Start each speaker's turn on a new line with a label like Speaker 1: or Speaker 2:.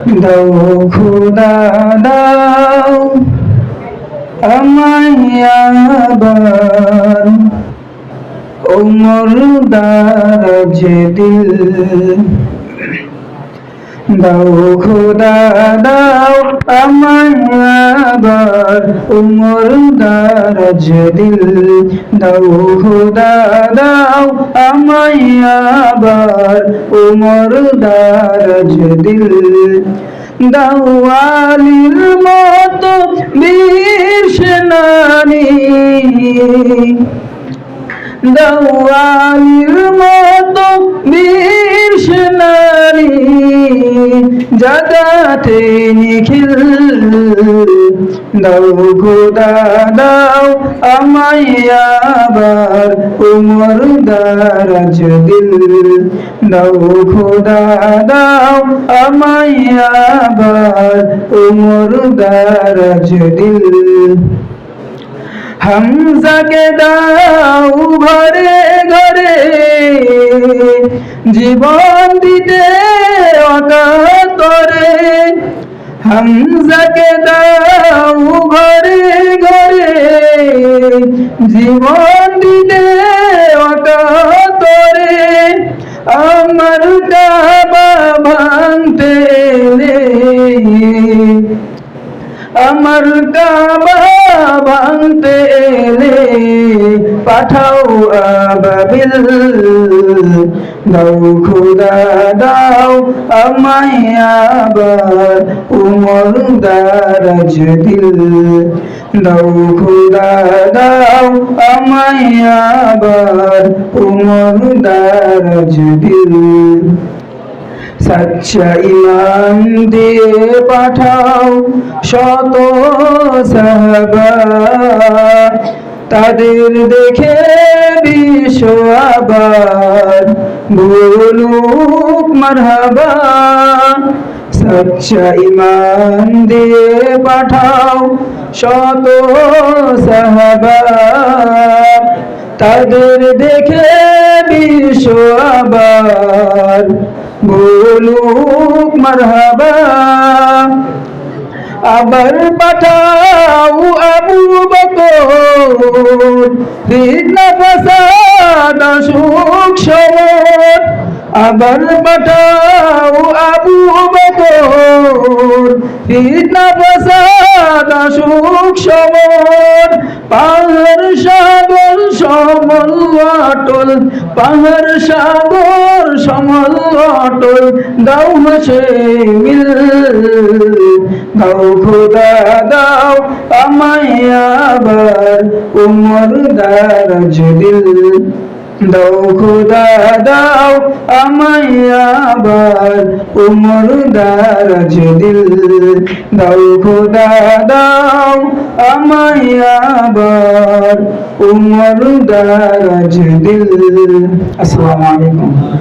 Speaker 1: দাও খুদা দাও আমায় আবার। ওমর দারাজ দিল দাও খুদা, দাও আমায় আবার উমর দারাজ দিল দাও খুদা, দাও আমায় আবার উমর দারাজ দিল দাও আলীর মতো বীর সেনানী দেওয়ালির মতো বীর সেনারি জাগাতে নিখিল। দাও খোদা দাও আমায় আবার উমর দারাজ দিল। দাও খোদা দাও আমায় আবার উমর দারাজ দিল। হামজাকে দাও ঘরে ঘরে। জীবন দিতে অকাতরে। হামজাকে দাও ঘরে ঘরে। জীবন দিতে অকাতরে। আমার কাবা ভাঙতে আমার কাবা ভাঙতে এলে পাঠাও আবাবিল। দাও খুদা, দাও আমায় আবার উমর দারাজ দিল। দাও খুদা, দাও আমায় আবার উমর দারাজ দিল। সচ্চা ইমান দিয়ে পাঠাও শত তাদের দেখে বিশ্ব আবার মারহাবা। সচ্চা ইমান দিয়ে পাঠাও শত সাহাবা। তাদের দেখে বিশ্ব আবার বলুক মারহাবা। আবার পাঠাও আবু বকর। ফিতনা সুখ সমর আবার পাঠাও আবু বকর। ফিতনা সুখ সমর পাহাড় অটল পাহাড়, সাগর, সমল, অটল দাও মাসে মিল। দাও খোদা দাও আমায় আবার, উমর দারাজ দিল। দাও খোদা, দাও আমায় আবার উমর দারাজ দিল। দাও খোদা, দাও আমায় আবার উমর দারাজ দিল। আসসালামু আলাইকুম।